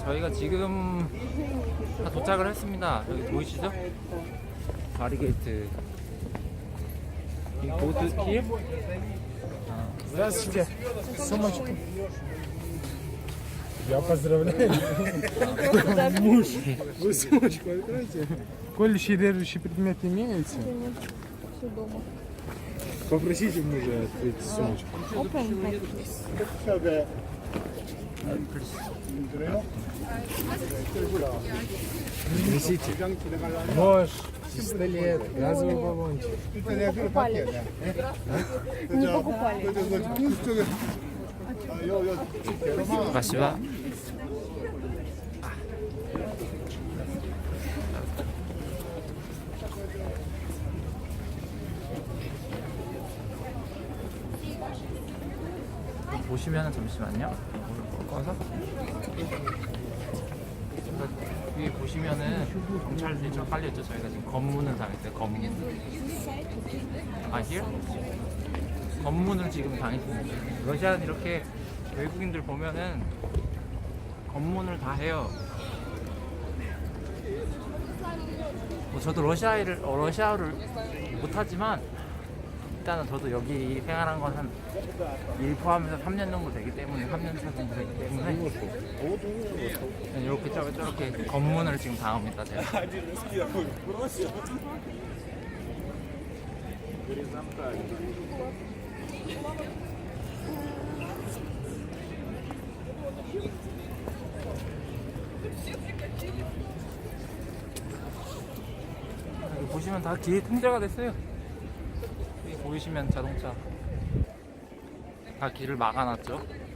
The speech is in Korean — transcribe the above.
저희가 지금 다 도착을 했습니다. 여기 보이시죠? 바리게이트. 이 보드 길? Здравствуйте. Сумочку. Я поздравляю. Муж. Вы сумочку откройте. Колющий режущий предмет имеется? Все дома. Попросите мужа открыть сумочку. Несите. Нож, пистолет, газовый баллончик. Покупали. Не покупали. спасибо. 보시면은 잠시만요. 꺼서 위에 보시면은 경찰들이 저 깔려있죠. 저희가 지금 검문을 당했어요. 검문. 아, here? 검문을 지금 당했습니다. 러시아는 이렇게 외국인들 보면은 검문을 다 해요. 뭐 저도 러시아를 어, 러시아어를 못하지만 일단은 저도 여기 생활한 건 한일 포함해서 3년 정도 되기 때문에 3년 차 정도 되기 때문에 이렇게 저렇게, 저렇게 검문을 지금 당합니다. 제가. 보시면 다길 통제가 됐어요. 보이시면 자동차 다 길을 막아놨죠.